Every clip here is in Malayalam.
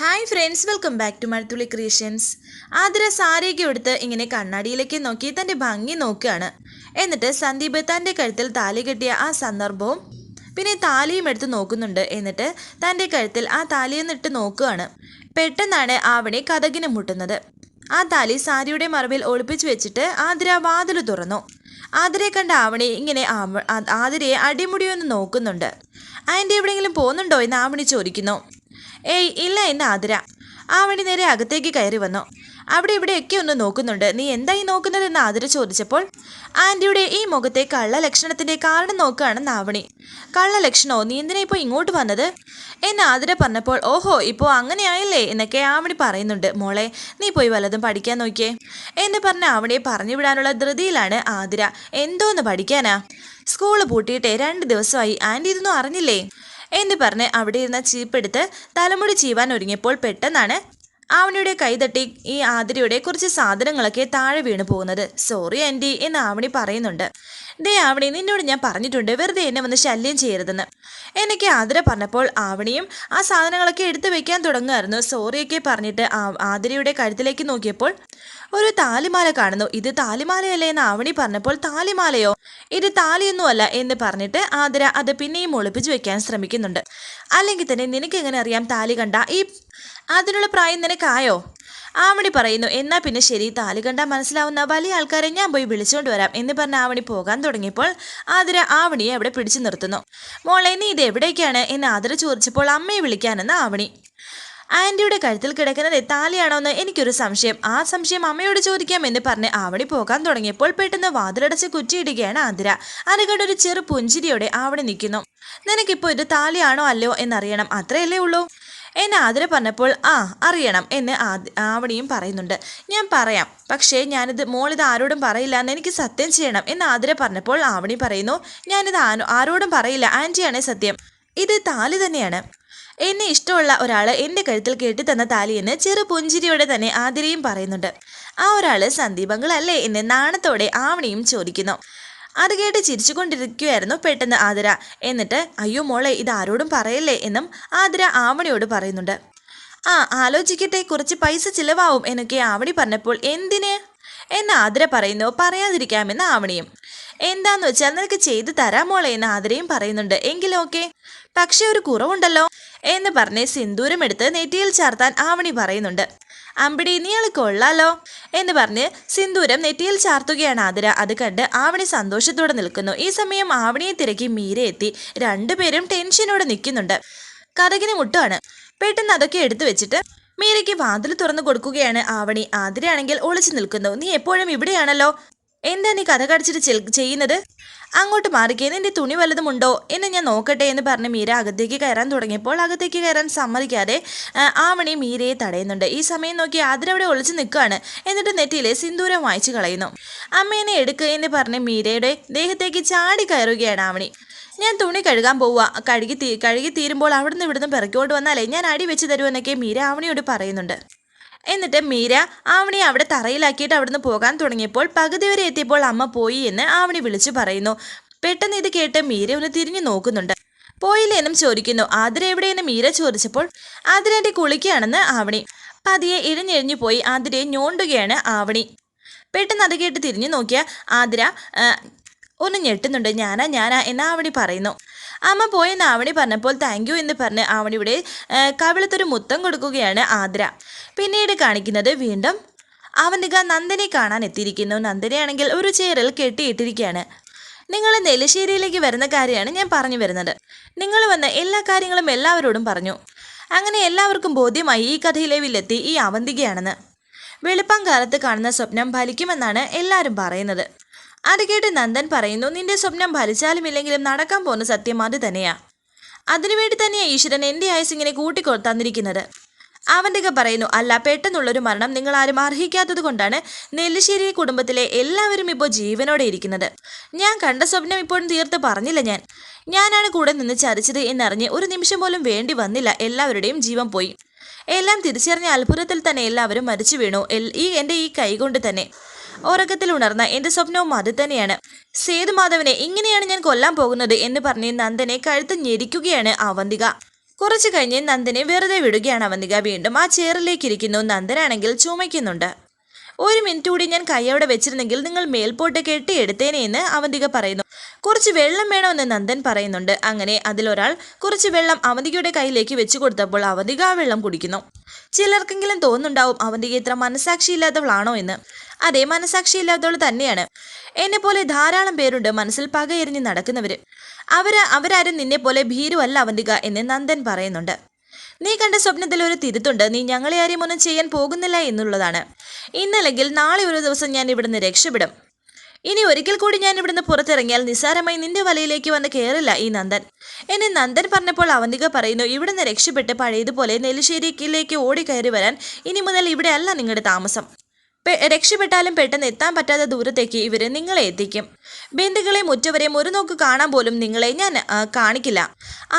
Hi friends welcome back to Mazhathulli creations Athira സാരിയൊക്കെ എടുത്ത് ഇങ്ങനെ കണ്ണാടിയിലേക്ക് നോക്കി തന്റെ ഭംഗി നോക്കുകയാണ്. എന്നിട്ട് സന്ദീപ് തന്റെ കഴുത്തിൽ താലി കെട്ടിയ ആ സന്ദർഭവും പിന്നെ താലിയും എടുത്ത് നോക്കുന്നുണ്ട്. എന്നിട്ട് തന്റെ കഴുത്തിൽ ആ താലിയെന്നിട്ട് നോക്കുകയാണ്. പെട്ടെന്നാണ് ആവണി കഥകിന് മുട്ടുന്നത്. ആ താലി സാരിയുടെ മറവിൽ ഒളിപ്പിച്ചു വെച്ചിട്ട് ആതിര വാതിൽ തുറന്നു. ആതിരയെ കണ്ട ആവണി ഇങ്ങനെ ആതിരയെ അടിമുടിയൊന്ന് നോക്കുന്നുണ്ട്. അതിന്റെ എവിടെയെങ്കിലും പോകുന്നുണ്ടോ? എന്ന് ആവണി ചോദിക്കുന്നു. ഏയ് ഇല്ല എന്ന് ആതിര. ആവണി നേരെ അകത്തേക്ക് കയറി വന്നു. അവിടെ ഇവിടെയൊക്കെ ഒന്ന് നോക്കുന്നുണ്ട്. നീ എന്തായി നോക്കുന്നതെന്ന് ആതിര ചോദിച്ചപ്പോൾ ആന്റിയുടെ ഈ മുഖത്തെ കള്ള ലക്ഷണത്തിന്റെ കാരണം നോക്കുകയാണെന്ന് നാവണി കള്ള ലക്ഷണോ നീ എന്തിനാ ഇപ്പോൾ ഇങ്ങോട്ട് വന്നത്? എന്ന് ആതിര പറഞ്ഞപ്പോൾ ഓഹോ ഇപ്പോൾ അങ്ങനെയായില്ലേ? എന്നൊക്കെ ആവണി പറയുന്നുണ്ട്. മോളെ നീ പോയി വല്ലതും പഠിക്കാൻ നോക്കിയേ. എന്ന് പറഞ്ഞ ആവണിയെ പറഞ്ഞു വിടാനുള്ള ധൃതിയിലാണ് ആതിര. എന്തോന്ന് പഠിക്കാനാ? സ്കൂൾ പൂട്ടിയിട്ട് രണ്ട് ദിവസമായി. ആന്റി ഇതൊന്നും അറിഞ്ഞില്ലേ? എന്ന് പറഞ്ഞ് അവിടെ ഇരുന്ന ചീപ്പെടുത്ത് തലമുടി ചീവാൻ ഒരുങ്ങിയപ്പോൾ പെട്ടെന്നാണ് ആവണിയുടെ കൈതട്ടി ഈ ആതിരയുടെ കുറച്ച് സാധനങ്ങളൊക്കെ താഴെ വീണു പോകുന്നത്. സോറി ആന്റി എന്ന് ആവണി പറയുന്നുണ്ട്. ഡേ ആവണി നിന്നോട് ഞാൻ പറഞ്ഞിട്ടുണ്ട് വെറുതെ എന്നെ വന്ന് ശല്യം ചെയ്യരുതെന്ന്. എനിക്ക് ആതിര പറഞ്ഞപ്പോൾ ആവണിയും ആ സാധനങ്ങളൊക്കെ എടുത്തു വെക്കാൻ തുടങ്ങുമായിരുന്നു. സോറിയൊക്കെ പറഞ്ഞിട്ട് ആതിരയുടെ കഴുത്തിലേക്ക് നോക്കിയപ്പോൾ ഒരു താലിമാല കാണുന്നു. ഇത് താലിമാലയല്ലേ? എന്ന് ആവണി പറഞ്ഞപ്പോൾ താലിമാലയോ? ഇത് താലിയൊന്നുമല്ല എന്ന് പറഞ്ഞിട്ട് ആതിര അത് പിന്നെയും ഒളിപ്പിച്ചു വെക്കാൻ ശ്രമിക്കുന്നുണ്ട്. അല്ലെങ്കിൽ തന്നെ നിനക്ക് എങ്ങനെ അറിയാം താലി കണ്ട ഈ അതിനുള്ള പ്രായം നിനക്കായോ? ആവണി പറയുന്നു എന്നാ പിന്നെ ശരി താലി കണ്ടാൽ മനസ്സിലാവുന്ന വലിയ ആൾക്കാരെ ഞാൻ പോയി വിളിച്ചുകൊണ്ട് വരാം എന്ന് പറഞ്ഞ ആവണി പോകാൻ തുടങ്ങിയപ്പോൾ ആതിര ആവണിയെ അവിടെ പിടിച്ചു നിർത്തുന്നു. മോളെ നീ ഇത് എവിടേക്കാണ്? എന്ന് ആതിര ചോദിച്ചപ്പോൾ അമ്മയെ വിളിക്കാനെന്ന് ആവണി. ആന്റിയുടെ കഴുത്തിൽ കിടക്കുന്നത് താലിയാണോന്ന് എനിക്കൊരു സംശയം. ആ സംശയം അമ്മയോട് ചോദിക്കാം എന്ന് പറഞ്ഞ് ആവണി പോകാൻ തുടങ്ങിയപ്പോൾ പെട്ടെന്ന് വാതിലടച്ച് കുറ്റിയിടുകയാണ് ആതിര. അത് കണ്ടൊരു ചെറു പുഞ്ചിരിയോടെ ആവണി നിൽക്കുന്നു. നിനക്കിപ്പോൾ ഇത് താലിയാണോ അല്ലയോ എന്നറിയണം അത്രയല്ലേ ഉള്ളൂ. എന്ന് ആതിര പറഞ്ഞപ്പോൾ ആ അറിയണം എന്ന് ആവണിയും പറയുന്നുണ്ട്. ഞാൻ പറയാം. പക്ഷേ ഞാനിത് മോളിത് ആരോടും പറയില്ല എന്ന് എനിക്ക് സത്യം ചെയ്യണം എന്ന് ആതിര പറഞ്ഞപ്പോൾ ആവണി പറയുന്നു. ഞാനിത് ആരോടും പറയില്ല. ആന്റിയാണേ സത്യം. ഇത് താലി തന്നെയാണ്. എന്നെ ഇഷ്ടമുള്ള ഒരാൾ എന്റെ കഴുത്തിൽ കെട്ടിത്തന്ന താലിയെന്ന് ചെറു പുഞ്ചിരിയോടെ തന്നെ ആതിരയും പറയുന്നുണ്ട്. ആ ഒരാൾ സന്ദീപങ്ങളല്ലേ എന്ന് നാണത്തോടെ ആവണിയും ചോദിക്കുന്നു. അത് കേട്ട് ചിരിച്ചുകൊണ്ടിരിക്കുകയായിരുന്നു പെട്ടെന്ന് ആതിര. എന്നിട്ട് അയ്യോ മോളെ ഇത് ആരോടും പറയല്ലേ? എന്നും ആതിര ആവണിയോട് പറയുന്നുണ്ട്. ആ ആലോചിക്കട്ടെ കുറച്ച് പൈസ ചിലവാവും എന്നൊക്കെ ആവണി പറഞ്ഞപ്പോൾ എന്തിന്? എന്ന് ആതിര പറയുന്നു പറയാതിരിക്കാമെന്ന് ആവണിയും. എന്താന്ന് വെച്ചാൽ നിനക്ക് ചെയ്തു തരാം മോളെ എന്ന് ആതിരയും പറയുന്നുണ്ട്. എങ്കിലും ഓക്കെ പക്ഷെ ഒരു കുറവുണ്ടല്ലോ എന്ന് പറഞ്ഞ് സിന്ദൂരം എടുത്ത് നെറ്റിയിൽ ചാർത്താൻ ആവണി പറയുന്നുണ്ട്. അമ്പിടി നീയാൾ കൊള്ളാലോ എന്ന് പറഞ്ഞ് സിന്ദൂരം നെറ്റിയിൽ ചാർത്തുകയാണ് ആതിര. അത് കണ്ട് ആവണി സന്തോഷത്തോടെ നിൽക്കുന്നു. ഈ സമയം ആവണിയെ തിരക്കി മീര എത്തി. രണ്ടുപേരും ടെൻഷനോടെ നിൽക്കുന്നുണ്ട്. കഥകിന് മുട്ടുവാണ് പെട്ടെന്ന് അതൊക്കെ എടുത്തു വെച്ചിട്ട് മീരയ്ക്ക് വാതിൽ തുറന്നു കൊടുക്കുകയാണ് ആവണി. ആതിരയാണെങ്കിൽ ഒളിച്ചു നിൽക്കുന്നു. നീ എപ്പോഴും ഇവിടെയാണല്ലോ? എന്താ നീ കഥ കടിച്ചിട്ട് ചെയ്യുന്നത്? അങ്ങോട്ട് മാറിക്കേ നിന്റെ തുണി വല്ലതുമുണ്ടോ? എന്ന് ഞാൻ നോക്കട്ടെ എന്ന് പറഞ്ഞ് മീര അകത്തേക്ക് കയറാൻ തുടങ്ങിയപ്പോൾ അകത്തേക്ക് കയറാൻ സമ്മതിക്കാതെ ആമണി മീരയെ തടയുന്നുണ്ട്. ഈ സമയം നോക്കി അതിരവിടെ ഒളിച്ചു നിൽക്കുകയാണ്. എന്നിട്ട് നെറ്റിയിലെ സിന്ദൂരം വായിച്ചു കളയുന്നു. അമ്മേനെ എടുക്കുക എന്ന് പറഞ്ഞ് മീരയുടെ ദേഹത്തേക്ക് ചാടി കയറുകയാണ് ആമണി. ഞാൻ തുണി കഴുകാൻ പോവുക. കഴുകി തീ കഴുകി തീരുമ്പോൾ അവിടുന്ന് ഇവിടുന്ന് പിറക്കോട്ട് വന്നാലേ ഞാൻ അടി വെച്ച് തരുമെന്നൊക്കെ മീര ആവണിയോട് പറയുന്നുണ്ട്. എന്നിട്ട് മീര ആവണിയെ അവിടെ തറയിലാക്കിയിട്ട് അവിടുന്ന് പോകാൻ തുടങ്ങിയപ്പോൾ പകുതി വരെ എത്തിയപ്പോൾ അമ്മ പോയി എന്ന് ആവണി വിളിച്ചു പറയുന്നു. പെട്ടെന്ന് ഇത് കേട്ട് മീര ഒന്ന് തിരിഞ്ഞു നോക്കുന്നുണ്ട്. പോയില്ലേ എന്നും ചോദിക്കുന്നു. ആതിര എവിടെയെന്ന് മീര ചോദിച്ചപ്പോൾ ആതിര എന്റെ കുളിക്കുകയാണെന്ന് ആവണി. പതിയെ ഇഴഞ്ഞിഴിഞ്ഞു പോയി. ആതിരയെ ഞോണ്ടുകയാണ് ആവണി. പെട്ടെന്ന് അത് കേട്ട് തിരിഞ്ഞു നോക്കിയ ആതിര ഒന്ന് ഞെട്ടുന്നുണ്ട്. ഞാനാ ഞാനാ എന്ന് ആവണി പറയുന്നു. അമ്മ പോയെന്ന് ആവണി പറഞ്ഞപ്പോൾ താങ്ക് യു എന്ന് പറഞ്ഞ് ആവണിയുടെ കവിളത്തൊരു മുത്തം കൊടുക്കുകയാണ് ആതിര. പിന്നീട് കാണിക്കുന്നത് വീണ്ടും അവന്തിക നന്ദനെ കാണാൻ എത്തിയിരിക്കുന്നു. നന്ദനയാണെങ്കിൽ ഒരു ചേറിൽ കെട്ടിയിട്ടിരിക്കുകയാണ്. നിങ്ങൾ നെല്ലിശ്ശേരിയിലേക്ക് വരുന്ന കാര്യമാണ് ഞാൻ പറഞ്ഞു വരുന്നത്. നിങ്ങൾ വന്ന് എല്ലാ കാര്യങ്ങളും എല്ലാവരോടും പറഞ്ഞു. അങ്ങനെ എല്ലാവർക്കും ബോധ്യമായി ഈ കഥയിലെ വില്ലെത്തി ഈ അവന്തികയാണെന്ന്. വെളുപ്പം കാലത്ത് കാണുന്ന സ്വപ്നം ഫലിക്കുമെന്നാണ് എല്ലാവരും പറയുന്നത്. അത് കേട്ട് നന്ദൻ പറയുന്നു നിന്റെ സ്വപ്നം ഫലിച്ചാലും ഇല്ലെങ്കിലും നടക്കാൻ പോകുന്ന സത്യം അത് തന്നെയാ. അതിനുവേണ്ടി തന്നെയാ ഈശ്വരൻ എന്റെ ആയുസ് ഇങ്ങനെ കൂട്ടിക്കൊ തന്നിരിക്കുന്നത്. അവന്റെയൊക്കെ പറയുന്നു അല്ല പെട്ടെന്നുള്ളൊരു മരണം നിങ്ങൾ ആരും അർഹിക്കാത്തത് കൊണ്ടാണ് നെല്ലിശ്ശേരി കുടുംബത്തിലെ എല്ലാവരും ഇപ്പോൾ ജീവനോടെ ഇരിക്കുന്നത്. ഞാൻ കണ്ട സ്വപ്നം ഇപ്പോഴും തീർത്ത് പറഞ്ഞില്ല ഞാൻ. ഞാനാണ് കൂടെ നിന്ന് ചരിച്ചത് എന്നറിഞ്ഞ് ഒരു നിമിഷം പോലും വേണ്ടി വന്നില്ല. എല്ലാവരുടെയും ജീവൻ പോയി. എല്ലാം തിരിച്ചറിഞ്ഞ അത്ഭുതത്തിൽ തന്നെ എല്ലാവരും മരിച്ചു വീണു. ഈ എന്റെ ഈ കൈകൊണ്ട് തന്നെ. ഉറക്കത്തിൽ ഉണർന്ന എന്റെ സ്വപ്നവും അത് തന്നെയാണ്. സേതുമാധവനെ ഇങ്ങനെയാണ് ഞാൻ കൊല്ലാൻ പോകുന്നത് എന്ന് പറഞ്ഞ് നന്ദനെ കഴുത്ത് ഞെരിക്കുകയാണ് അവന്തിക. കുറച്ചു കഴിഞ്ഞ് നന്ദനെ വെറുതെ വിടുകയാണ് അവന്തിക. വീണ്ടും ആ ചെയറിലേക്ക് ഇരിക്കുന്നു. നന്ദനാണെങ്കിൽ ചുമയ്ക്കുന്നുണ്ട്. ഒരു മിനിറ്റ് കൂടി ഞാൻ കൈയോടെ വെച്ചിരുന്നെങ്കിൽ നിങ്ങൾ മേൽപോട്ട് കെട്ടിയെടുത്തേനെ എന്ന് അവന്തിക പറയുന്നു. കുറച്ച് വെള്ളം വേണമെന്ന് നന്ദൻ പറയുന്നുണ്ട്. അങ്ങനെ അതിലൊരാൾ കുറച്ച് വെള്ളം അവന്തികയുടെ കയ്യിലേക്ക് വെച്ചു കൊടുത്തപ്പോൾ അവന്തിക ആ വെള്ളം കുടിക്കുന്നു. ചിലർക്കെങ്കിലും തോന്നുന്നുണ്ടാവും അവന്തിക ഇത്ര മനസാക്ഷിയില്ലാത്തവളാണോ എന്ന്. അതെ മനസാക്ഷിയില്ലാത്തവൾ തന്നെയാണ്. എന്നെ പോലെ ധാരാളം പേരുണ്ട് മനസ്സിൽ പകയെറിഞ്ഞ് നടക്കുന്നവര്. അവർ അവരാരും നിന്നെ പോലെ ഭീരുവല്ല അവന്തിക എന്ന് നന്ദൻ പറയുന്നുണ്ട്. നീ കണ്ട സ്വപ്നത്തിൽ ഒരു തിരുത്തുണ്ട്. നീ ഞങ്ങളെ ആരെയും ഒന്നും ചെയ്യാൻ പോകുന്നില്ല എന്നുള്ളതാണ്. ഇന്നല്ലെങ്കിൽ നാളെ ഒരു ദിവസം ഞാൻ ഇവിടുന്ന് രക്ഷപ്പെടും. ഇനി ഒരിക്കൽ കൂടി ഞാൻ ഇവിടുന്ന് പുറത്തിറങ്ങിയാൽ നിസ്സാരമായി നിന്റെ വലയിലേക്ക് വന്ന് കയറില്ല ഈ നന്ദൻ. എന്നെ നന്ദൻ പറഞ്ഞപ്പോൾ അവന്തിക പറയുന്നു ഇവിടുന്ന് രക്ഷപ്പെട്ട് പഴയതുപോലെ നെല്ലിശ്ശേരിക്കിലേക്ക് ഓടിക്കയറി വരാൻ ഇനി മുതൽ ഇവിടെ അല്ല നിങ്ങളുടെ താമസം. രക്ഷപ്പെട്ടാലും പെട്ടെന്ന് എത്താൻ പറ്റാത്ത ദൂരത്തേക്ക് ഇവരെ നിങ്ങളെ എത്തിക്കും. ബന്ധുക്കളെ മുറ്റവരെയും ഒരു നോക്ക് കാണാൻ പോലും നിങ്ങളെ ഞാൻ കാണിക്കില്ല.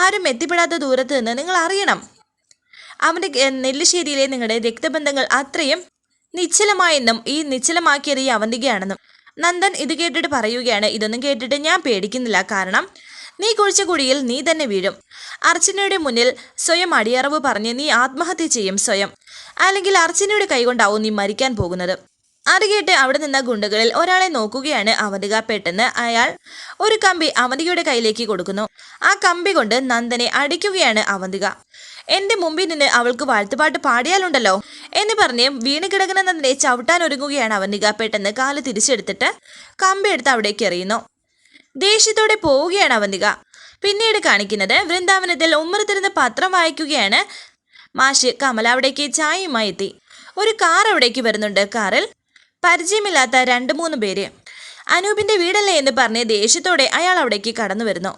ആരും എത്തിപ്പെടാത്ത ദൂരത്ത് നിന്ന് നിങ്ങൾ അറിയണം. അവന്റെ ഏ, നെല്ലിശ്ശേരിയിലെ നിങ്ങളുടെ രക്തബന്ധങ്ങൾ അത്രയും നിശ്ചലമായെന്നും ഈ നിശ്ചലമാക്കിയത് ഈ അവന്തികയാണെന്നും നന്ദൻ ഇത് കേട്ടിട്ട് പറയുകയാണ്. ഇതൊന്നും കേട്ടിട്ട് ഞാൻ പേടിക്കുന്നില്ല. കാരണം നീ കുഴിച്ച കുഴിയിൽ നീ തന്നെ വീഴും. അർച്ചനയുടെ മുന്നിൽ സ്വയം അടിയറവ് പറഞ്ഞ് നീ ആത്മഹത്യ ചെയ്യും സ്വയം. അല്ലെങ്കിൽ അർച്ചനയുടെ കൈകൊണ്ടാവും നീ മരിക്കാൻ പോകുന്നത്. അത് കേട്ട് അവിടെ നിന്ന ഗുണ്ടകളിൽ ഒരാളെ നോക്കുകയാണ് അവന്തിക. പെട്ടെന്ന് അയാൾ ഒരു കമ്പി അവന്തികയുടെ കയ്യിലേക്ക് കൊടുക്കുന്നു. ആ കമ്പി കൊണ്ട് നന്ദനെ അടിക്കുകയാണ് അവന്തിക. എന്റെ മുമ്പിൽ നിന്ന് അവൾക്ക് വാഴ്ത്തുപാട്ട് പാടിയാലുണ്ടല്ലോ എന്ന് പറഞ്ഞ് വീണ് കിടക്കുന്ന നന്ദനെ ചവിട്ടാൻ ഒരുങ്ങുകയാണ് അവന്തിക പെട്ടെന്ന് കാൽ തിരിച്ചെടുത്തിട്ട് കമ്പി എടുത്ത് അവിടേക്ക് എറിയുന്നു. ദേഷ്യത്തോടെ പോവുകയാണ് അവന്തിക പിന്നീട് കാണിക്കുന്നത് വൃന്ദാവനത്തിൽ ഉമ്മറത്തിരുന്ന് പത്രം വായിക്കുകയാണ് മാഷ് കമൽ അവിടേക്ക് ചായയുമായി എത്തി. ഒരു കാർ അവിടേക്ക് വരുന്നുണ്ട്. കാറിൽ പരിചയമില്ലാത്ത രണ്ട് മൂന്ന് പേര്. അനൂപിന്റെ വീടല്ലേ എന്ന് പറഞ്ഞ് ദേഷ്യത്തോടെ അയാൾ അവിടേക്ക് കടന്നു വരുന്നു.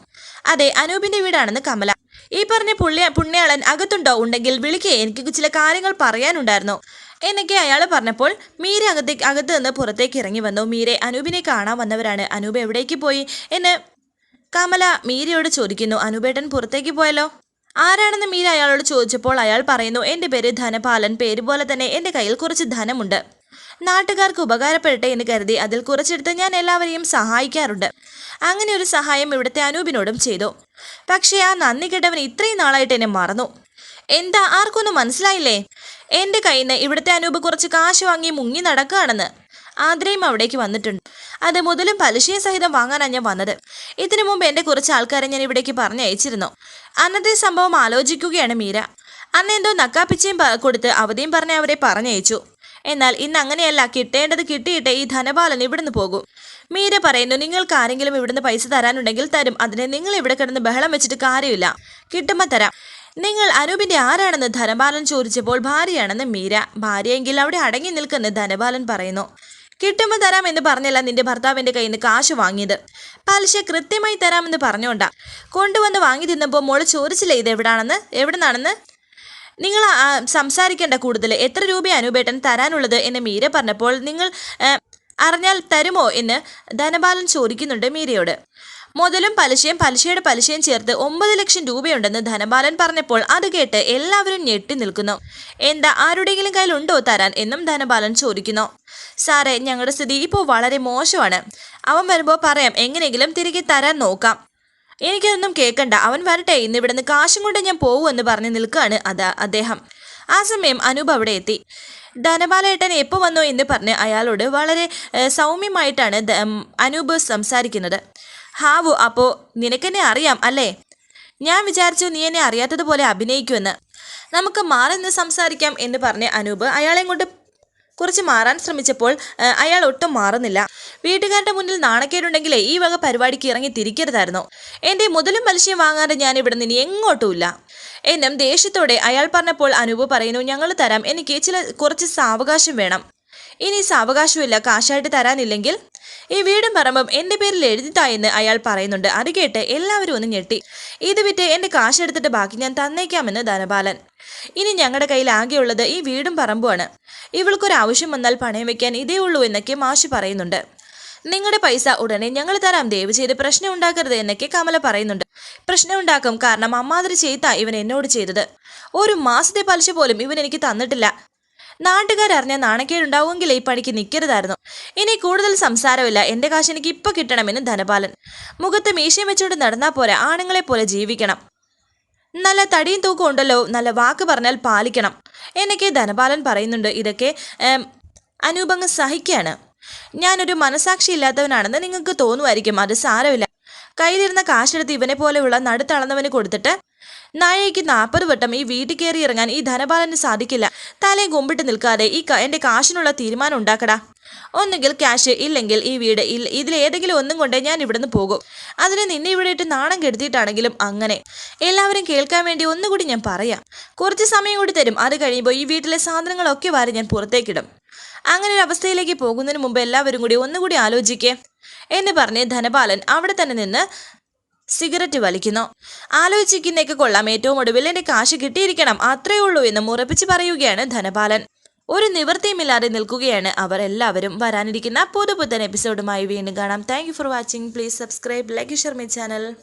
അതെ അനൂപിന്റെ വീടാണെന്ന് കമല ഈ പറഞ്ഞ പുള്ളിയ പുണ്യാളൻ അകത്തുണ്ടോ? ഉണ്ടെങ്കിൽ വിളിക്കേ. എനിക്ക് ചില കാര്യങ്ങൾ പറയാനുണ്ടായിരുന്നു. എന്നൊക്കെ അയാൾ പറഞ്ഞപ്പോൾ മീര അകത്തേക്ക് അകത്ത് നിന്ന് പുറത്തേക്ക് ഇറങ്ങി വന്നു. മീരെ അനൂപിനെ കാണാൻ വന്നവരാണ്. അനൂപ് എവിടേക്ക് പോയി എന്ന് കമല മീരയോട് ചോദിക്കുന്നു. അനൂപേട്ടൻ പുറത്തേക്ക് പോയല്ലോ? ആരാണെന്ന് മീര അയാളോട് ചോദിച്ചപ്പോൾ അയാൾ പറയുന്നു എന്റെ പേര് ധനപാലൻ. പേര് പോലെ തന്നെ എന്റെ കയ്യിൽ കുറച്ച് ധനമുണ്ട്. നാട്ടുകാർക്ക് ഉപകാരപ്പെടട്ടെ എന്ന് കരുതി അതിൽ കുറച്ചെടുത്ത് ഞാൻ എല്ലാവരെയും സഹായിക്കാറുണ്ട്. അങ്ങനെ ഒരു സഹായം ഇവിടുത്തെ അനൂപിനോടും ചെയ്തു. പക്ഷേ ആ നന്ദി കെട്ടവൻ ഇത്രയും നാളായിട്ട് എന്നെ മറന്നു. എന്താ ആർക്കൊന്നും മനസ്സിലായില്ലേ? എന്റെ കയ്യിൽ നിന്ന് ഇവിടുത്തെ അനൂപ് കുറച്ച് കാശ് വാങ്ങി മുങ്ങി നടക്കുകയാണെന്ന്. ആദ്രയും അവിടേക്ക് വന്നിട്ടുണ്ട്. അത് മുതലും പലിശയും സഹിതം വാങ്ങാനാണ് ഞാൻ വന്നത്. ഇതിനു മുമ്പ് എന്റെ കുറച്ച് ആൾക്കാരെ ഞാൻ ഇവിടേക്ക് പറഞ്ഞയച്ചിരുന്നു. അന്നത്തെ സംഭവം ആലോചിക്കുകയാണ് മീര. അന്നെന്തോ നക്കാപ്പിച്ചയും കൊടുത്ത് അവധിയും പറഞ്ഞ് അവരെ പറഞ്ഞയച്ചു. എന്നാൽ ഇന്ന് അങ്ങനെയല്ല കിട്ടേണ്ടത് കിട്ടിയിട്ട് ഈ ധനപാലൻ ഇവിടുന്ന് പോകും. മീര പറയുന്നു നിങ്ങൾക്ക് ആരെങ്കിലും ഇവിടുന്ന് പൈസ തരാനുണ്ടെങ്കിൽ തരും. അതിനെ നിങ്ങൾ ഇവിടെ കിടന്ന് ബഹളം വെച്ചിട്ട് കാര്യമില്ല. കിട്ടുമ്പോൾ തരാം. നിങ്ങൾ അനൂപിന്റെ ആരാണെന്ന് ധനപാലൻ ചോദിച്ചപ്പോൾ ഭാര്യയാണെന്ന് മീര. ഭാര്യയെങ്കിൽ അവിടെ അടങ്ങി നിൽക്കുന്ന ധനപാലൻ പറയുന്നു. കിട്ടുമ്പോൾ തരാം എന്ന് പറഞ്ഞല്ല നിന്റെ ഭർത്താവിന്റെ കയ്യിൽ നിന്ന് കാശ് വാങ്ങിയത്. പലിശ കൃത്യമായി തരാമെന്ന് പറഞ്ഞോണ്ടാ കൊണ്ടുവന്ന് വാങ്ങി തിന്നപ്പോൾ മോൾ ചോദിച്ചില്ലേ ഇത് എവിടാണെന്ന്? എവിടുന്നാണെന്ന്? നിങ്ങൾ സംസാരിക്കേണ്ട കൂടുതൽ എത്ര രൂപയാണ് അനുപേട്ടൻ തരാനുള്ളത് എന്ന് മീര പറഞ്ഞപ്പോൾ നിങ്ങൾ അറിഞ്ഞാൽ തരുമോ എന്ന് ധനപാലൻ ചോദിക്കുന്നുണ്ട് മീരയോട്. മുതലും പലിശയും പലിശയുടെ പലിശയും ചേർത്ത് ഒമ്പത് ലക്ഷം രൂപയുണ്ടെന്ന് ധനപാലൻ പറഞ്ഞപ്പോൾ അത് കേട്ട് എല്ലാവരും ഞെട്ടി നിൽക്കുന്നു. എന്താ ആരുടെയെങ്കിലും കയ്യിലുണ്ടോ തരാൻ എന്നും ധനപാലൻ ചോദിക്കുന്നു. സാറേ ഞങ്ങളുടെ സ്ഥിതി ഇപ്പോൾ വളരെ മോശമാണ്. അവൻ വരുമ്പോൾ പറയാം എങ്ങനെയെങ്കിലും തിരികെ തരാൻ നോക്കാം. എനിക്കതൊന്നും കേൾക്കണ്ട അവൻ വരട്ടെ. ഇന്ന് ഇവിടുന്ന് കാശും കൊണ്ട് ഞാൻ പോകുമെന്ന് പറഞ്ഞ് നിൽക്കുകയാണ് അതാ അദ്ദേഹം. ആ സമയം അനൂപ് അവിടെ എത്തി. ധനപാലേട്ടൻ എപ്പോൾ വന്നോ എന്ന് പറഞ്ഞ് അയാളോട് വളരെ സൗമ്യമായിട്ടാണ് അനൂപ് സംസാരിക്കുന്നത്. ഹാവു അപ്പോൾ നിനക്കെന്നെ അറിയാം അല്ലേ? ഞാൻ വിചാരിച്ചു നീ എന്നെ അറിയാത്തതുപോലെ അഭിനയിക്കുമെന്ന്. നമുക്ക് മാറി നിന്ന് സംസാരിക്കാം എന്ന് പറഞ്ഞ് അനൂപ് അയാളെ കൊണ്ട് കുറച്ച് മാറാൻ ശ്രമിച്ചപ്പോൾ അയാൾ ഒട്ടും മാറുന്നില്ല. വീട്ടുകാരുടെ മുന്നിൽ നാണക്കേടുണ്ടെങ്കിലേ ഈ വക പരിപാടിക്ക് ഇറങ്ങി തിരിക്കരുതായിരുന്നു. എന്റെ മുതലും പലിശയും വാങ്ങാതെ ഞാൻ ഇവിടെ നിന്ന് എങ്ങോട്ടുമില്ല. എന്നും ദേഷ്യത്തോടെ അയാൾ പറഞ്ഞപ്പോൾ അനൂപ് പറയുന്നു ഞങ്ങൾ തരാം. എനിക്ക് ചില കുറച്ച് സാവകാശം വേണം. ഇനി സാവകാശമില്ല കാശായിട്ട് തരാനില്ലെങ്കിൽ ഈ വീടും പറമ്പും എന്റെ പേരിൽ എഴുതിത്താ എന്ന് അയാൾ പറയുന്നുണ്ട്. അത് കേട്ട് എല്ലാവരും ഒന്ന് ഞെട്ടി. ഇത് വിറ്റ് എന്റെ കാശെടുത്തിട്ട് ബാക്കി ഞാൻ തന്നേക്കാമെന്ന് ധനപാലൻ. ഇനി ഞങ്ങളുടെ കയ്യിൽ ആകെയുള്ളത് ഈ വീടും പറമ്പുമാണ്. ഇവൾക്കൊരാവശ്യം വന്നാൽ പണയം വെക്കാൻ ഇതേ ഉള്ളൂ എന്നൊക്കെ മാഷി പറയുന്നുണ്ട്. നിങ്ങളുടെ പൈസ ഉടനെ ഞങ്ങൾ തരാം. ദയവ് ചെയ്ത് പ്രശ്നം ഉണ്ടാക്കരുത് എന്നൊക്കെ കമല പറയുന്നുണ്ട്. പ്രശ്നം ഉണ്ടാക്കും കാരണം അമ്മാതിരി ചെയ്ത ഇവൻ എന്നോട് ചെയ്തത്. ഒരു മാസത്തെ പലിശ പോലും ഇവൻ എനിക്ക് തന്നിട്ടില്ല. നാട്ടുകാരറിഞ്ഞ നാണക്കേടുണ്ടാവുമെങ്കിൽ ഈ പണിക്ക് നിൽക്കരുതായിരുന്നു ഇനി കൂടുതൽ സംസാരമില്ല. എന്റെ കാശ് എനിക്ക് ഇപ്പൊ കിട്ടണമെന്ന് ധനപാലൻ. മുഖത്ത് മീശയും വെച്ചുകൊണ്ട് നടന്നാ പോരെ. ആണുങ്ങളെ പോലെ ജീവിക്കണം. നല്ല തടിയും തൂക്കം ഉണ്ടല്ലോ. നല്ല വാക്ക് പറഞ്ഞാൽ പാലിക്കണം. എന്നൊക്കെ ധനപാലൻ പറയുന്നുണ്ട്. ഇതൊക്കെ അനൂപങ്ങ് സഹിക്കുകയാണ് ഞാനൊരു മനസാക്ഷി ഇല്ലാത്തവനാണെന്ന് നിങ്ങൾക്ക് തോന്നുമായിരിക്കും. അത് സാരമില്ല. കയ്യിലിരുന്ന കാശെടുത്ത് ഇവനെ പോലെയുള്ള നടുത്തളന്നവന് കൊടുത്തിട്ട് നായയ്ക്ക് നാൽപ്പത് വട്ടം ഈ വീട്ടിൽ കയറി ഇറങ്ങാൻ ഈ ധനപാലന് സാധിക്കില്ല. തലയും കുമ്പിട്ട് നിൽക്കാതെ ഈ എന്റെ കാശിനുള്ള തീരുമാനം ഉണ്ടാക്കടാ. ഒന്നുകിൽ ക്യാഷ് ഇല്ലെങ്കിൽ ഈ വീട് ഇല്ല ഇതിലേതെങ്കിലും ഒന്നും കൊണ്ടേ ഞാൻ ഇവിടുന്ന് പോകും. അതിന് നിന്നെ ഇവിടെ ഇട്ട് നാണം കെടുത്തിയിട്ടാണെങ്കിലും അങ്ങനെ. എല്ലാവരും കേൾക്കാൻ വേണ്ടി ഒന്നുകൂടി ഞാൻ പറയാം. കുറച്ച് സമയം കൂടി തരും. അത് കഴിയുമ്പോൾ ഈ വീട്ടിലെ സാധനങ്ങളൊക്കെ വാരി ഞാൻ പുറത്തേക്കിടും. അങ്ങനെ ഒരു അവസ്ഥയിലേക്ക് പോകുന്നതിന് മുമ്പ് എല്ലാവരും കൂടി ഒന്നുകൂടി ആലോചിക്കേ. എന്ന് പറഞ്ഞ് ധനപാലൻ അവിടെ തന്നെ നിന്ന് സിഗരറ്റ് വലിക്കുന്നു. ആലോചിക്കുന്നേക്ക് കൊള്ളാം. ഏറ്റവും ഒടുവിൽ എന്റെ കാശ് കിട്ടിയിരിക്കണം. അത്രേ ഉള്ളൂ എന്ന് ഉറപ്പിച്ച് പറയുകയാണ് ധനപാലൻ. ഒരു നിവൃത്തിയുമില്ലാതെ നിൽക്കുകയാണ് അവർ എല്ലാവരും. വരാനിരിക്കുന്ന പുതുപുത്തൻ എപ്പിസോഡുമായി വീണ്ടും കാണാം. Thank for watching please subscribe like my channel